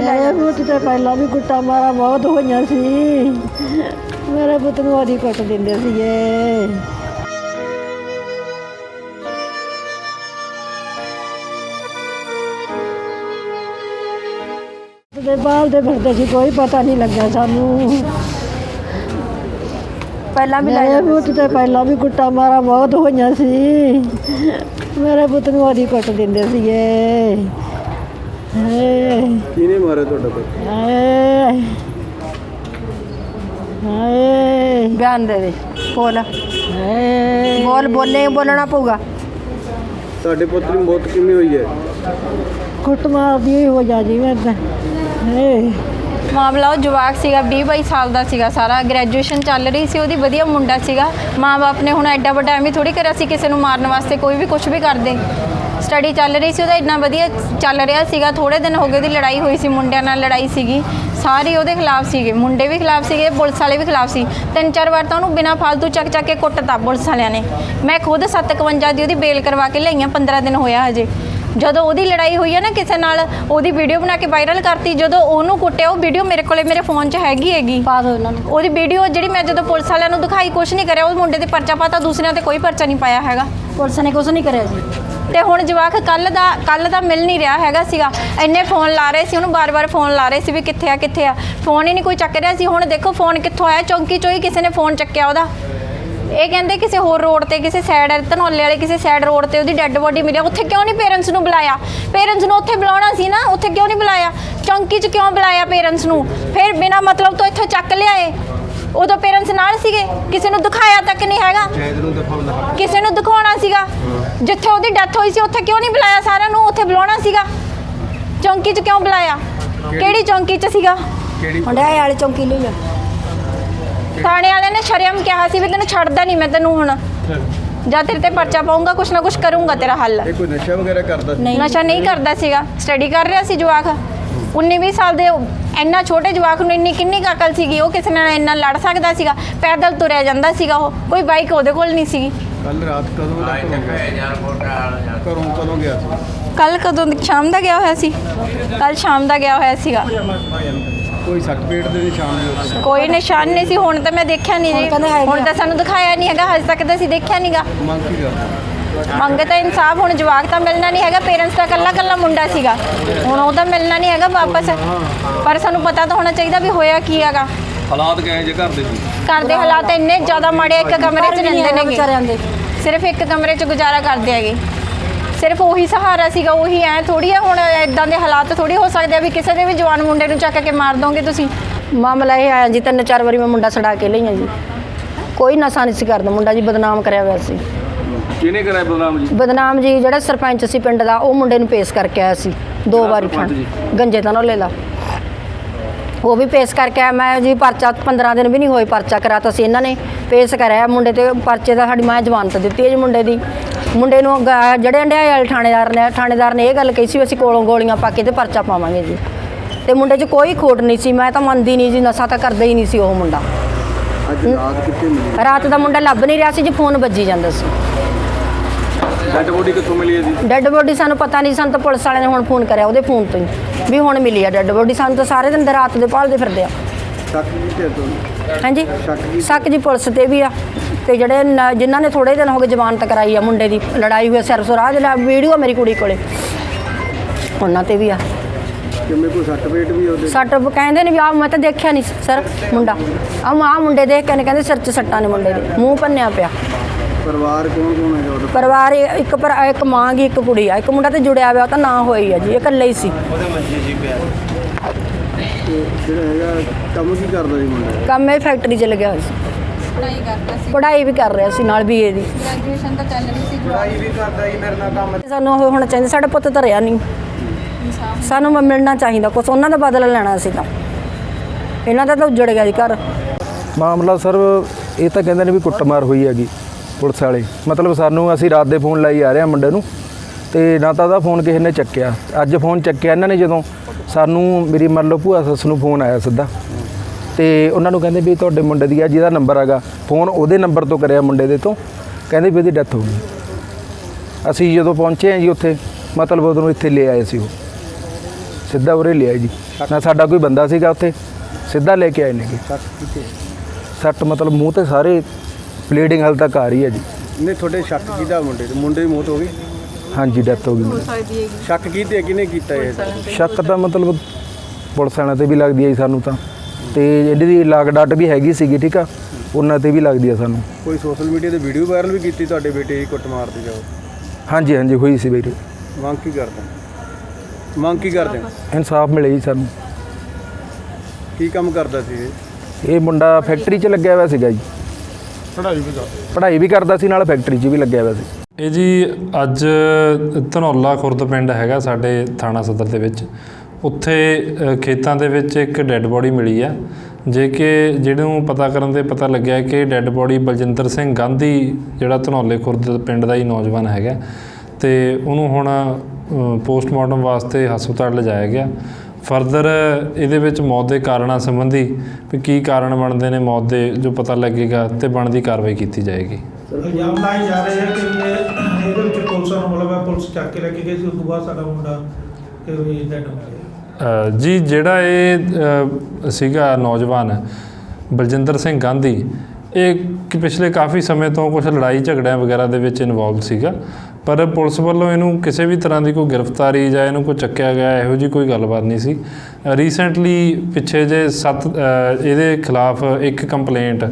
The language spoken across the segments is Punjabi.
ਮੇਰੇ ਪੁੱਤ ਤੇ ਪਹਿਲਾਂ ਵੀ ਕੁੱਟਾ ਮਾਰਾ ਬਹੁਤ ਹੋਈਆਂ ਸੀ। ਮੇਰੇ ਪੁੱਤ ਨੂੰ ਆਦੀ ਕੁੱਟ ਦਿੰਦੇ ਸੀਗੇ। ਤੇ ਬਾਲ ਦੇ ਫਿਰਦੇ ਸੀ ਕੋਈ ਪਤਾ ਨਹੀਂ ਲੱਗਿਆ ਸਾਨੂੰ। ਪਹਿਲਾਂ ਵੀ ਮੇਰੇ ਪੁੱਤ ਤੇ ਪਹਿਲਾਂ ਵੀ ਕੁੱਟਾ ਮਾਰਾ ਬਹੁਤ ਹੋਈਆਂ ਸੀ। ਮੇਰੇ ਪੁੱਤ ਨੂੰ ਆਦੀ ਕੁੱਟ ਦਿੰਦੇ ਸੀਗੇ। ਹਾਏ। ਕਿਹਨੇ ਮਾਰਿਆ ਤੁਹਾਡਾ ਪੁੱਤ ਹਾਏ। ਹਾਏ। ਬਿਆਨ ਦੇ ਦੇ ਬੋਲ। ਹਾਏ। ਬੋਲ ਬੋਲੇ ਬੋਲਣਾ ਪਊਗਾ। ਤੁਹਾਡੇ ਪੁੱਤ ਦੀ ਮੌਤ ਕਿਵੇਂ ਹੋਈ ਹੈ? ਕੁੱਟ ਮਾਰਦੀ ਹੋਈ ਹੋ ਜਾ ਜੀ ਮੈਂ ਤਾਂ। ਹਾਏ। ਮਾਮਲਾ ਉਹ ਜਵਾਕ ਸੀਗਾ 20 22 ਸਾਲ ਦਾ ਸੀਗਾ ਸਾਰਾ। ਗ੍ਰੈਜੂਏਸ਼ਨ ਚੱਲ ਰਹੀ ਸੀ ਉਹਦੀ ਵਧੀਆ ਮੁੰਡਾ ਸੀਗਾ। ਮਾਂ-ਬਾਪ ਨੇ ਹੁਣ ਐਡਾ ਵੱਡਾ ਐਵੇਂ ਥੋੜੀ ਕਰਿਆ ਸੀ ਕਿਸੇ ਨੂੰ ਮਾਰਨ ਵਾਸਤੇ ਕੋਈ ਵੀ ਕੁਝ ਵੀ ਕਰਦੇ। ਸਟੱਡੀ ਚੱਲ ਰਹੀ ਸੀ ਉਹਦਾ ਇੰਨਾ ਵਧੀਆ ਚੱਲ ਰਿਹਾ ਸੀਗਾ। ਥੋੜੇ ਦਿਨ ਹੋ ਗਏ ਉਹਦੀ ਲੜਾਈ ਹੋਈ ਸੀ ਮੁੰਡਿਆਂ ਨਾਲ ਲੜਾਈ ਸੀਗੀ। ਸਾਰੇ ਉਹਦੇ ਖਿਲਾਫ ਸੀਗੇ ਮੁੰਡੇ ਵੀ ਖਿਲਾਫ ਸੀਗੇ ਪੁਲਿਸ ਵਾਲੇ ਵੀ ਖਿਲਾਫ ਸੀ। ਤਿੰਨ ਚਾਰ ਵਾਰ ਤਾਂ ਉਹਨੂੰ ਬਿਨਾਂ ਫਾਲਤੂ ਚੱਕ ਚੱਕ ਕੇ ਕੁੱਟਤਾ ਪੁਲਿਸ ਵਾਲਿਆਂ ਨੇ। ਮੈਂ ਖੁਦ 751 ਦੀ ਉਹਦੀ ਬੇਲ ਕਰਵਾ ਕੇ ਲਈਆਂ 15 ਦਿਨ ਹੋਇਆ ਹਜੇ। ਜਦੋਂ ਉਹਦੀ ਲੜਾਈ ਹੋਈ ਹੈ ਨਾ ਕਿਸੇ ਨਾਲ ਉਹਦੀ ਵੀਡੀਓ ਬਣਾ ਕੇ ਵਾਇਰਲ ਕਰਤੀ ਜਦੋਂ ਉਹਨੂੰ ਕੁੱਟਿਆ ਉਹ ਵੀਡੀਓ ਮੇਰੇ ਕੋਲੇ ਮੇਰੇ ਫੋਨ 'ਚ ਹੈਗੀ ਹੈਗੀ। ਪਾ ਦੋ ਇਹਨਾਂ ਨੂੰ। ਉਹਦੀ ਵੀਡੀਓ ਜਿਹੜੀ ਮੈਂ ਜਦੋਂ ਪੁਲਿਸ ਵਾਲਿਆਂ ਨੂੰ ਦਿਖਾਈ ਕੁਛ ਨਹੀਂ ਕਰਿਆ ਉਹ ਮੁੰਡੇ ਤੇ ਪਰਚਾ ਪਾਤਾ ਦੂਸਰਿਆਂ ਤੇ ਕੋਈ ਪਰਚਾ ਨਹੀਂ ਪਾਇਆ ਹੈਗਾ। ਪੁਲਿਸ ਨੇ ਕੁਝ ਨਹੀਂ ਕਰਿਆ ਜੀ। ਤੇ ਹੁਣ ਜਵਾਕ ਕੱਲ ਦਾ ਕੱਲ ਦਾ ਮਿਲ ਨਹੀਂ ਰਿਹਾ ਹੈਗਾ ਸੀਗਾ। ਇੰਨੇ ਫੋਨ ਲਾ ਰਹੇ ਸੀ, ਉਹਨੂੰ ਬਾਰ-ਬਾਰ ਫੋਨ ਲਾ ਰਹੇ ਸੀ ਵੀ ਕਿੱਥੇ ਆ ਕਿੱਥੇ ਆ। ਫੋਨ ਹੀ ਨਹੀਂ ਕੋਈ ਚੱਕ ਰਿਹਾ ਸੀ। ਹੁਣ ਦੇਖੋ ਫੋਨ ਕਿੱਥੋਂ ਆਇਆ? ਚੌਂਕੀ ਚੋਂ ਹੀ ਕਿਸੇ ਨੇ ਫੋਨ ਚੱਕਿਆ ਉਹਦਾ। ਇਹ ਕਹਿੰਦੇ ਕਿਸੇ ਹੋਰ ਰੋਡ ਤੇ, ਕਿਸੇ ਸਾਈਡ ਧਨੌਲੇ ਵਾਲੇ ਕਿਸੇ ਸਾਈਡ ਰੋਡ ਤੇ ਉਹਦੀ ਡੈੱਡ ਬੋਡੀ ਮਿਲਿਆ। ਉੱਥੇ ਕਿਉਂ ਨਹੀਂ ਪੇਰੈਂਟਸ ਨੂੰ ਬੁਲਾਇਆ? ਪੇਰੈਂਟਸ ਨੂੰ ਉੱਥੇ ਬੁਲਾਉਣਾ ਸੀ ਨਾ, ਉੱਥੇ ਕਿਉਂ ਨਹੀਂ ਬੁਲਾਇਆ? ਚੌਂਕੀ 'ਚ ਕਿਉਂ ਬੁਲਾਇਆ ਪੇਰੈਂਟਸ ਨੂੰ? ਫਿਰ ਬਿਨਾ ਮਤਲਬ ਤੋਂ ਇੱਥੋਂ ਚੱਕ ਲਿਆਏ। ਉਦੋਂ ਪੇਰੈਂਟਸ ਨਾਲ ਸੀਗੇ। ਕਿਸੇ ਨੂੰ ਦਿਖਾਇਆ ਤੱਕ ਨਹੀਂ ਹੈਗਾ। ਸ਼ਾਇਦ ਨੂੰ ਕਿਸੇ ਨੂੰ ਦਿਖਾਉਣਾ ਸੀਗਾ। ਜਿੱਥੇ ਉਹਦੀ ਡੈਥ ਹੋਈ ਸੀ ਉੱਥੇ ਕਿਉਂ ਨਹੀਂ ਬੁਲਾਇਆ ਸਾਰਿਆਂ ਨੂੰ? ਉੱਥੇ ਬੁਲਾਉਣਾ ਸੀਗਾ। ਚੌਂਕੀ 'ਚ ਕਿਉਂ ਬੁਲਾਇਆ? ਕਿਹੜੀ? ਚੌਂਕੀ 'ਚ ਸੀਗਾ? ਕਿਹੜੀ? ਹੰਡਿਆਏ ਵਾਲੀ ਚੌਂਕੀ ਲਈ ਆ। ਥਾਣੇ ਵਾਲਿਆਂ ਨੇ ਸ਼ਰਮ ਕਿਹਾ ਸੀ ਵੀ ਤੈਨੂੰ ਛੱਡਦਾ ਨਹੀਂ ਮੈਂ ਤੈਨੂੰ ਹੁਣ। ਜਾਂ ਤੇਰੇ ਤੇ ਪਰਚਾ ਪਾਉਂਗਾ ਕੁਛ ਨਾ ਕੁਛ ਕਰੂੰਗਾ ਤੇਰਾ ਹੱਲ। ਇਹ ਕੋਈ ਨਸ਼ਾ ਵਗੈਰਾ ਕਰਦਾ ਸੀ? ਨਹੀਂ ਨਸ਼ਾ ਨਹੀਂ ਕਰਦਾ ਸੀਗਾ। ਸਟੱਡੀ ਕਰ ਰਿਹਾ ਸੀ ਜਵਾਕ। 19 20 ਸਾਲ ਦੇ ਇੰਨਾ ਛੋਟੇ ਜਵਾਕ ਨੂੰ ਇੰਨੀ ਕਿੰਨੀ ਅਕਲ ਸੀਗੀ ਉਹ ਕਿਸੇ ਨਾਲ ਇੰਨਾ ਲੜ ਸਕਦਾ ਸੀਗਾ ਪੈਦਲ ਤੁਰਿਆ ਜਾਂਦਾ ਸੀਗਾ ਉਹ ਕੋਈ ਬਾਈਕ ਉਹਦੇ ਕੋਲ ਨਹੀਂ ਸੀਗੀ। ਕੱਲ ਰਾਤ ਕਦੋਂ ਦਾ ਘਰੋਂ ਗਿਆ ਘਰੋਂ ਕਦੋਂ ਗਿਆ ਸੀ? ਕੱਲ ਕਦੋਂ ਸ਼ਾਮ ਦਾ ਗਿਆ ਹੋਇਆ ਸੀ? ਕੱਲ ਸ਼ਾਮ ਦਾ ਗਿਆ ਹੋਇਆ ਸੀਗਾ। ਕੋਈ ਸੱਟ ਪੇਟ ਦੇ ਨਿਸ਼ਾਨ ਨਹੀਂ ਉੱਥੇ ਕੋਈ ਨਿਸ਼ਾਨ ਨਹੀਂ ਸੀ ਹੁਣ ਤਾਂ ਮੈਂ ਦੇਖਿਆ ਨਹੀਂ ਹੁਣ ਜੀ। ਹੁਣ। ਤਾਂ ਸਾਨੂੰ ਦਿਖਾਇਆ ਨਹੀਂ ਹੈਗਾ ਹਜੇ ਤੱਕ ਤਾਂ ਅਸੀਂ ਦੇਖਿਆ ਨਹੀਂਗਾ ਮੰਗ ਕੀ ਕਰਦਾ? ਮੰਗ ਤਾਂ ਇਨਸਾਫ ਹੁਣ ਜਵਾਕ ਤਾਂ ਮਿਲਣਾ ਨਹੀਂ ਹੈਗਾ ਪੇਰੈਂਟਸ ਦਾ ਕੱਲਾ ਕੱਲਾ ਮੁੰਡਾ ਸੀਗਾ। ਹੁਣ ਉਹ ਤਾਂ ਮਿਲਣਾ ਨਹੀਂ ਹੈਗਾ ਵਾਪਸ। ਪਰ ਸਾਨੂੰ ਪਤਾ ਤਾਂ ਹੋਣਾ ਚਾਹੀਦਾ ਵੀ ਹੋਇਆ ਕੀ ਹੈਗਾ। ਹਾਲਾਤ ਕਿਵੇਂ ਜੇ ਘਰ ਦੇ ਸੀ ਘਰ ਦੇ ਹਾਲਾਤ ਇੰਨੇ ਜ਼ਿਆਦਾ ਮਾੜੇ ਇੱਕ ਕਮਰੇ 'ਚ ਰਹਿੰਦੇ ਨੇਗੇ। ਵਿਚਾਰਿਆਂ ਦੇ। ਸਿਰਫ ਇੱਕ ਕਮਰੇ 'ਚ ਗੁਜ਼ਾਰਾ ਕਰਦੇ ਹੈਗੇ। ਸਿਰਫ ਉਹੀ ਸਹਾਰਾ ਸੀਗਾ ਉਹੀ ਐ ਥੋੜੀ ਆ ਹੁਣ ਇਦਾਂ ਦੇ ਹਾਲਾਤ ਥੋੜੀ ਹੋ ਸਕਦੇ ਆ ਵੀ ਕਿਸੇ ਦੇ ਵੀ ਜਵਾਨ ਮੁੰਡੇ ਨੂੰ ਚੱਕ ਕੇ ਮਾਰ ਦੋਗੇ ਤੁਸੀਂ। ਮਾਮਲਾ ਇਹ ਆਇਆ ਜੀ ਤਿੰਨ ਚਾਰ ਵਾਰੀ ਮੈਂ ਮੁੰਡਾ ਛਡਾ ਕੇ ਲਈਆਂ ਜੀ। ਕੋਈ ਨਸ਼ਾ ਨਹੀਂ ਸੀ ਕਰਦਾ ਮੁੰਡਾ ਜੀ ਬਦਨਾਮ ਕਰਿਆ ਹੋਇਆ ਸੀ। ਕਿਹਨੇ ਕਰਾਇਆ ਬਦਨਾਮ ਜੀ? ਬਦਨਾਮ ਜੀ ਜਿਹੜਾ ਸਰਪੰਚ ਸੀ ਪਿੰਡ ਦਾ ਉਹ ਮੁੰਡੇ ਨੂੰ ਪੇਸ਼ ਕਰਕੇ ਆਇਆ ਸੀ। ਦੋ ਵਾਰੀ ਸਰਪੰਚ? ਗੰਜੇ ਤਨੋਲੇ ਦਾ। ਉਹ ਵੀ ਪੇਸ਼ ਕਰਕੇ ਆਇਆ। ਮੈਂ ਜੀ ਪਰਚਾ 15 ਦਿਨ ਵੀ ਨਹੀਂ ਹੋਏ ਪਰਚਾ ਕਰਾਤਾ ਸੀ ਇਹਨਾਂ ਨੇ। ਪੇਸ਼ ਕਰਾਇਆ ਮੁੰਡੇ ਤੇ ਪਰਚੇ ਦਾ ਸਾਡੀ ਮਾਂ ਜ਼ਮਾਨਤ ਦਿੱਤੀ ਹੈ ਜੀ ਮੁੰਡੇ ਦੀ। ਮੁੰਡੇ ਨੂੰ ਗ- ਜਿਹੜੇ ਅੰਡਿਆਏ ਵਾਲੇ ਥਾਣੇਦਾਰ ਨੇ ਥਾਣੇਦਾਰ ਨੇ ਇਹ ਗੱਲ ਕਹੀ ਸੀ ਵੀ ਅਸੀਂ ਕੋਲੋਂ ਗੋਲੀਆਂ ਪਾ ਕੇ ਤੇ ਪਰਚਾ ਪਾਵਾਂਗੇ ਜੀ। ਤੇ ਮੁੰਡੇ 'ਚ ਕੋਈ ਖੋਟ ਨਹੀਂ ਸੀ। ਮੈਂ ਤਾਂ ਮੰਨਦੀ ਨਹੀਂ ਜੀ ਨਸ਼ਾ ਤਾਂ ਕਰਦਾ ਹੀ ਨਹੀਂ ਸੀ ਉਹ ਮੁੰਡਾ। ਅੱਜ ਰਾਤ ਕਿੱਥੇ ਮਿਲੀ? ਰਾਤ ਦਾ ਮੁੰਡਾ ਲੱਭ ਨਹੀਂ ਰਿਹਾ ਸੀ ਜੀ ਫੋਨ ਵੱਜੀ ਜਾਂਦਾ ਸੀ। ਡੈਡ ਬੋਡੀ ਕਿੱਥੋਂ ਮਿਲੀ ਹੈ ਜੀ? ਡੈੱਡ ਬੋਡੀ ਸਾਨੂੰ ਪਤਾ ਨਹੀਂ ਸਾਨੂੰ ਤਾਂ ਪੁਲਿਸ ਵਾਲਿਆਂ ਨੇ ਹੁਣ ਫੋਨ ਕਰਿਆ ਉਹਦੇ ਫੋਨ ਤੋਂ ਹੀ ਵੀ ਹੁਣ ਮਿਲੀ ਆ ਡੈੱਡ ਬੋਡੀ ਸਾਨੂੰ ਤਾਂ ਸਾਰੇ ਦਿਨ ਦੇ ਰਾਤ ਦੇ ਭਾਲਦੇ ਫਿਰਦੇ ਆ। ਸ਼ੱਕ ਹਾਂਜੀ? ਸ਼ੱਕ ਜੀ ਪੁਲਿਸ ਤੇ ਵੀ ਆ ਤੇ ਜਿਹੜੇ ਨ- ਜਿਨ੍ਹਾਂ ਨੇ ਥੋੜੇ ਦਿਨ ਹੋ ਗਏ ਜ਼ਮਾਨਤ ਕਰਾਈ ਆ ਮੁੰਡੇ ਦੀ ਲੜਾਈ ਹੋਈ ਸਿਰ ਸੁਰਾਜ ਲੈ ਵੀਡੀਓ ਮੇਰੀ ਕੁੜੀ ਕੋਲੇ ਉਹਨਾਂ ਤੇ ਵੀ ਆ। ਕਿਵੇਂ ਕੋਈ ਸੱਟ ਪੇਟ ਵੀ ਉਹਦੇ? ਸੱਟ ਕਹਿੰਦੇ ਨੇ ਵੀ ਆ ਮੈਂ ਤਾਂ ਦੇਖਿਆ ਨਹੀਂ ਸਰ ਮੁੰਡਾ। ਆ ਆ ਮੁੰਡੇ ਦੇਖ ਕੇ ਨੇ ਕਹਿੰਦੇ ਸਿਰ 'ਚ ਸੱਟਾਂ ਨੇ ਮੁੰਡੇ ਦੇ ਮੂੰਹ ਭੰਨਿਆ ਪਿਆ। ਪਰਿਵਾਰ ਕੌਣ ਕੌਣ ਹੈਗਾ ਉਹਦਾ ਪਰਿਵਾਰ ਇਹ- ਇੱਕ ਪਰ ਇੱਕ ਮਾਂ ਗੀ ਇੱਕ ਕੁੜੀ ਆ। ਇੱਕ ਮੁੰਡਾ ਤੇ ਜੁੜਿਆ ਹੋਇਆ ਉਹ ਤਾਂ ਨਾ ਹੋਈ ਆ ਜੀ ਇਹ ਇਕੱਲੇ ਹੀ ਸੀ। ਤੇ ਜਿਹੜਾ ਹੈਗਾ ਕੰਮ ਕੀ ਕਰਦਾ ਸੀ ਮੁੰਡਾ? ਕੰਮ ਇਹ ਫੈਕਟਰੀ 'ਚ ਲੱਗਿਆ ਹੋਇਆ ਸੀ। ਪੜਾਈ ਕਰਦਾ ਸੀ। ਪੜ੍ਹਾਈ ਵੀ ਕਰ ਰਿਹਾ ਸੀ ਨਾਲ ਬੀਏ ਦੀ। ਗ੍ਰੈਜੂਏਸ਼ਨ ਤਾਂ ਚੱਲ ਰਹੀ ਸੀ ਸਾਨੂੰ ਉਹ ਹੋਣਾ ਚਾਹੀਦਾ ਸਾਡਾ ਪੁੱਤ ਧਰਿਆ ਨਹੀਂ। ਸਾਨੂੰ ਮ- ਮਿਲਣਾ ਚਾਹੀਦਾ ਕੁਛ ਉਹਨਾਂ ਦਾ ਬਦਲਾ ਲੈਣਾ ਸੀ ਤਾਂ। ਇਹਨਾਂ ਦਾ ਤਾਂ ਉੱਜੜ ਗਿਆ ਜੀ ਘਰ। ਮਾਮਲਾ ਸਰ ਇਹ ਤਾਂ ਕਹਿੰਦੇ ਨੇ ਵੀ ਕੁੱਟਮਾਰ ਹੋਈ ਹੈਗੀ। ਪੁਲਿਸ ਵਾਲੇ। ਮਤਲਬ ਸਾਨੂੰ ਅਸੀਂ ਰਾਤ ਦੇ ਫੋਨ ਲਾਈ ਆ ਰਹੇ ਹਾਂ ਮੁੰਡੇ ਨੂੰ ਤੇ ਨਾ ਤਾਂ ਉਹਦਾ ਫੋਨ ਕਿਸੇ ਨੇ ਚੱਕਿਆ। ਅੱਜ ਫੋਨ ਚੱਕਿਆ ਇਹਨਾਂ ਨੇ ਜਦੋਂ। ਸਾਨੂੰ ਮੇਰੀ ਮੰਨ ਲਓ ਭੂਆ ਸੱਸ ਨੂੰ ਫੋਨ ਆਇਆ ਸਿੱਧਾ। ਤੇ ਉਹਨਾਂ ਨੂੰ ਕਹਿੰਦੇ ਵੀ ਤੁਹਾਡੇ ਮੁੰਡੇ ਦੀ ਆ ਜਿਹਦਾ ਨੰਬਰ ਹੈਗਾ ਫੋਨ ਉਹਦੇ ਨੰਬਰ ਤੋਂ ਕਰਿਆ ਮੁੰਡੇ ਦੇ ਤੋਂ। ਕਹਿੰਦੇ ਵੀ ਉਹਦੀ ਡੈਥ ਹੋ ਗਈ। ਅਸੀਂ ਜਦੋਂ ਪਹੁੰਚੇ ਹਾਂ ਜੀ ਉੱਥੇ ਮਤਲਬ ਉਦੋਂ ਇੱਥੇ ਲੈ ਆਏ ਸੀ ਉਹ। ਸਿੱਧਾ ਉਰੇ ਲਿਆ ਜੀ। ਨਾ ਸਾਡਾ ਕੋਈ ਬੰਦਾ ਸੀਗਾ ਉੱਥੇ। ਸਿੱਧਾ ਲੈ ਕੇ ਆਏ ਨੇਗੇ। ਸੱਟ ਮਤਲਬ ਮੂੰਹ ਤੇ ਸਾਰੇ ਬਲੀਡਿੰਗ ਹਾਲ ਤੱਕ ਆ ਰਹੀ ਹੈ ਜੀ। ਨੇ ਤੁਹਾਡੇ ਸ਼ੱਕ ਕਿਹਦਾ ਮੁੰਡੇ ਤੇ ਮੁੰਡੇ ਦੀ ਮੌਤ ਹੋ ਗਈ? ਹਾਂਜੀ ਡੈਥ ਹੋ ਗਈ। ਮੇਰੀ। ਸ਼ੱਕ ਕੀਤੇ ਕਿਹਨੇ ਕੀਤਾ ਇਹ? ਸ਼ੱਕ ਤਾਂ ਮਤਲਬ ਪੁਲਿਸ ਵਾਲਿਆਂ ਤੇ ਵੀ ਲੱਗਦੀ ਹੈ ਜੀ ਸਾਨੂੰ ਤਾਂ। ਤੇ ਇਹਦੀ ਦੀ ਲਾਗ ਡਾਟ ਵੀ ਹੈਗੀ ਸੀਗੀ ਠੀਕ ਆ ਉਹਨਾਂ ਤੇ ਵੀ ਲੱਗਦੀ ਆ ਸਾਨੂੰ। ਕੋਈ ਸੋਸ਼ਲ ਮੀਡੀਆ ਤੇ ਵੀਡੀਓ ਵਾਇਰਲ ਵੀ ਕੀਤੀ ਤੁਹਾਡੇ ਬੇਟੇ ਦੀ ਕੁੱਟ ਮਾਰਦੀ ਜਾਓ ਹਾਂਜੀ ਹਾਂਜੀ ਹੋਈ ਸੀ ਵੀਰੇ ਮੰਗ ਕੀ ਕਰਦੇ? ਮੰਗ ਕੀ ਕਰਦੇ? ਇਨਸਾਫ ਮਿਲੇ ਜੀ ਸਾਨੂੰ। ਕੀ ਕੰਮ ਕਰਦਾ ਸੀ ਇਹ? ਇਹ ਮੁੰਡਾ ਫੈਕਟਰੀ 'ਚ ਲੱਗਿਆ ਹੋਇਆ ਸੀਗਾ ਜੀ। ਪੜ੍ਹਾਈ ਵੀ ਪੜ੍ਹਾਈ ਵੀ ਕਰਦਾ ਸੀ ਨਾਲ ਫੈਕਟਰੀ 'ਚ ਵੀ ਲੱਗਿਆ ਹੋਇਆ ਸੀ। ਇਹ ਜੀ ਅੱਜ ਧਨੌਲਾ ਖੁਰਦ ਪਿੰਡ ਹੈਗਾ ਸਾਡੇ ਥਾਣਾ ਸਦਰ ਦੇ ਵਿੱਚ। ਉੱਥੇ ਅ, ਖੇਤਾਂ ਦੇ ਵਿੱਚ ਇੱਕ ਡੈੱਡ ਬੋਡੀ ਮਿਲੀ ਆ। ਜੇ ਕਿ ਜਿਹਨੂੰ ਪਤਾ ਕਰਨ ਦੇ ਪਤਾ ਲੱਗਿਆ ਕਿ ਡੈੱਡ ਬੋਡੀ ਬਲਜਿੰਦਰ ਸਿੰਘ ਗਾਂਧੀ ਜਿਹੜਾ ਧਨੌਲੇ ਖੁਰਦ ਪਿੰਡ ਦਾ ਹੀ ਨੌਜਵਾਨ ਹੈਗਾ। ਤੇ ਉਹਨੂੰ ਹੁਣ ਪੋਸਟਮਾਰਟਮ ਵਾਸਤੇ ਹਸਪਤਾਲ ਲਿਜਾਇਆ ਗਿਆ। ਫਰਦਰ ਇਹਦੇ ਵਿੱਚ ਮੌਤ ਦੇ ਕਾਰਨਾਂ ਸੰਬੰਧੀ ਵੀ ਕੀ ਕਾਰਨ ਬਣਦੇ ਨੇ ਮੌਤ ਦੇ ਜੋ ਪਤਾ ਲੱਗੇਗਾ ਤੇ ਬਣਦੀ ਕਾਰਵਾਈ ਕੀਤੀ ਜਾਏਗੀ। ਇਲਜ਼ਾਮ ਲਾਏ ਜਾ ਰਹੇ ਹੈ ਕਿ ਇਹ- ਇਹਦੇ ਵਿੱਚ ਪੁਲਿਸ ਨੂੰ ਮਤਲਬ ਹੈ ਪੁਲਿਸ ਚੱਕ ਕੇ ਲੈ ਕੇ ਗਈ ਸੀ ਉਸ ਤੋਂ ਬਾਅਦ ਸਾਡਾ ਮੁੰਡਾ ਤੇ ਵੀ ਡੈਡ ਹੋ ਗਿਆ। ਅ, ਜੀ ਜਿਹੜਾ ਇਹ ਸੀਗਾ ਨੌਜਵਾਨ ਬਲਜਿੰਦਰ ਸਿੰਘ ਗਾਂਧੀ ਇਹ ਕਿ ਪਿਛਲੇ ਕਾਫੀ ਸਮੇਂ ਤੋਂ ਕੁਝ ਲੜਾਈ ਝਗੜਿਆਂ ਵਗੈਰਾ ਦੇ ਵਿੱਚ ਇਨਵੋਲਵ ਸੀਗਾ। ਪਰ ਪੁਲਿਸ ਵੱਲੋਂ ਇਹਨੂੰ ਕਿਸੇ ਵੀ ਤਰ੍ਹਾਂ ਦੀ ਕੋਈ ਗ੍ਰਿਫਤਾਰੀ ਜਾਂ ਇਹਨੂੰ ਕੋਈ ਚੱਕਿਆ ਗਿਆ, ਇਹੋ ਜੀ ਕੋਈ ਗੱਲਬਾਤ ਨਹੀਂ ਸੀ। ਰੀਸੈਂਟਲੀ ਪਿੱਛੇ ਜੇ ਸੱਤ ਇਹਦੇ ਖਿਲਾਫ ਇੱਕ ਕੰਪਲੇਂਟ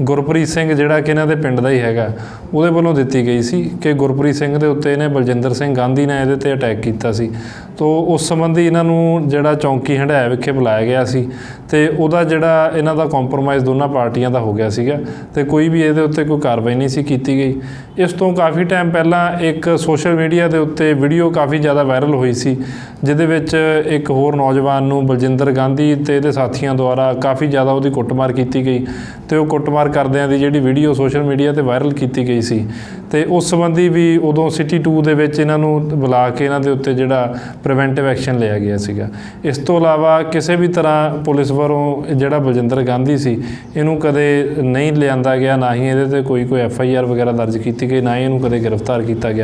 ਗੁਰਪ੍ਰੀਤ ਸਿੰਘ ਜਿਹੜਾ ਕਿ ਇਹਨਾਂ ਦੇ ਪਿੰਡ ਦਾ ਹੀ ਹੈਗਾ, ਉਹਦੇ ਵੱਲੋਂ ਦਿੱਤੀ ਗਈ ਸੀ ਕਿ ਗੁਰਪ੍ਰੀਤ ਸਿੰਘ ਦੇ ਉੱਤੇ ਇਹਨੇ ਬਲਜਿੰਦਰ ਸਿੰਘ ਗਾਂਧੀ ਨੇ ਇਹਦੇ ਤੇ ਅਟੈਕ ਕੀਤਾ ਸੀ। ਤੋ ਉਸ ਸੰਬੰਧੀ ਇਹਨਾਂ ਨੂੰ ਜਿਹੜਾ ਚੌਂਕੀ ਹੰਡਾਇਆ ਵਿਖੇ ਬੁਲਾਇਆ ਗਿਆ ਸੀ ਤੇ ਉਹਦਾ ਜਿਹੜਾ ਇਹਨਾਂ ਦਾ ਕੰਪਰੋਮਾਈਜ਼ ਦੋਨਾਂ ਪਾਰਟੀਆਂ ਦਾ ਹੋ ਗਿਆ ਸੀਗਾ ਤੇ ਕੋਈ ਵੀ ਇਹਦੇ ਉੱਤੇ ਕੋਈ ਕਾਰਵਾਈ ਨਹੀਂ ਸੀ ਕੀਤੀ ਗਈ। ਇਸ ਤੋਂ ਕਾਫੀ ਟਾਈਮ ਪਹਿਲਾਂ ਇਹ ਇੱਕ ਸੋਸ਼ਲ ਮੀਡੀਆ ਦੇ ਉੱਤੇ ਵੀਡੀਓ ਕਾਫੀ ਜ਼ਿਆਦਾ ਵਾਇਰਲ ਹੋਈ ਸੀ, ਜਿਹਦੇ ਵਿੱਚ ਇੱਕ ਹੋਰ ਨੌਜਵਾਨ ਨੂੰ ਬਲਜਿੰਦਰ ਗਾਂਧੀ ਤੇ ਇਹਦੇ ਸਾਥੀਆਂ ਦੁਆਰਾ ਕਾਫੀ ਜ਼ਿਆਦਾ ਉਹਦੀ ਕੁੱਟਮਾਰ ਕੀਤੀ ਗਈ ਤੇ ਉਹ ਕੁੱਟਮਾਰ ਕਰਦਿਆਂ ਦੀ ਜਿਹੜੀ ਵੀਡੀਓ ਸੋਸ਼ਲ ਮੀਡੀਆ ਤੇ ਵਾਇਰਲ ਕੀਤੀ ਗਈ ਸੀ। ਤੇ ਉਸ ਸੰਬੰਧੀ ਵੀ ਉਦੋਂ ਸਿਟੀ 2 ਦੇ ਵਿੱਚ ਇਹਨਾਂ ਨੂੰ ਬੁਲਾ ਕੇ ਇਹਨਾਂ ਦੇ ਉੱਤੇ ਜਿਹੜਾ ਪ੍ਰੀਵੈਂਟਿਵ ਐਕਸ਼ਨ ਲਿਆ ਗਿਆ ਸੀਗਾ। ਇਸ ਤੋਂ ਇਲਾਵਾ ਕਿਸੇ ਵੀ ਤਰ੍ਹਾਂ ਪੁਲਿਸ ਵੱਲੋਂ ਜਿਹੜਾ ਬਲਜਿੰਦਰ ਗਾਂਧੀ ਸੀ, ਇਹਨੂੰ ਕਦੇ ਨਹੀਂ ਲਿਆਂਦਾ ਗਿਆ, ਨਾ ਹੀ ਇਹਦੇ ਤੇ ਕੋਈ ਕੋਈ ਐਫ ਆਈ ਆਰ ਵਗੈਰਾ ਦਰਜ ਕੀਤੀ ਗਈ, ਨਾ ਹੀ ਇਹਨੂੰ ਕਦੇ ਗ੍ਰਿਫਤਾਰ ਕੀਤਾ ਗਿਆ।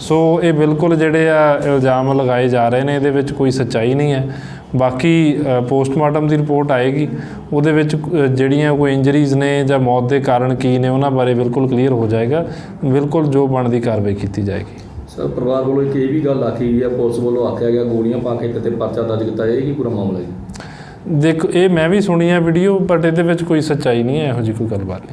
ਸੋ ਇਹ ਬਿਲਕੁਲ ਜਿਹੜੇ ਆ ਇਲਜ਼ਾਮ ਲਗਾਏ ਜਾ ਰਹੇ ਨੇ ਇਹਦੇ ਵਿੱਚ ਕੋਈ ਸੱਚਾਈ ਨਹੀਂ ਹੈ। ਬਾਕੀ ਪੋਸਟਮਾਰਟਮ ਦੀ ਰਿਪੋਰਟ ਆਏਗੀ। ਉਹਦੇ ਵਿੱਚ ਜਿਹੜੀਆਂ ਕੋਈ ਇੰਜਰੀਜ਼ ਨੇ ਜਾਂ ਮੌਤ ਦੇ ਕਾਰਨ ਕੀ ਨੇ ਉਹਨਾਂ ਬਾਰੇ ਬਿਲਕੁਲ ਕਲੀਅਰ ਹੋ ਜਾਏਗਾ। ਬਿਲਕੁਲ ਜੋ ਬਣਦੀ ਕਾਰਵਾਈ ਕੀਤੀ ਜਾਏਗੀ। ਸਰ ਪਰਿਵਾਰ ਵੱਲੋਂ ਇੱਕ ਇਹ ਵੀ ਗੱਲ ਆਖੀ ਗਈ ਹੈ ਪੁਲਿਸ ਵੱਲੋਂ ਆਖਿਆ ਗਿਆ ਗੋਲੀਆਂ ਪਾ ਕੇ ਤੇ ਪਰਚਾ ਦਰਜ ਕੀਤਾ ਜਾਏਗੀ ਪੂਰਾ ਮਾਮਲਾ ਜੀ ਦੇਖੋ ਇਹ ਮੈਂ ਵੀ ਸੁਣੀ ਹੈ ਵੀਡੀਓ ਬਟ ਇਹਦੇ ਵਿੱਚ ਕੋਈ ਸੱਚਾਈ ਨਹੀਂ ਹੈ ਇਹੋ ਜਿਹੀ ਕੋਈ ਗੱਲਬਾਤ ਨਹੀਂ।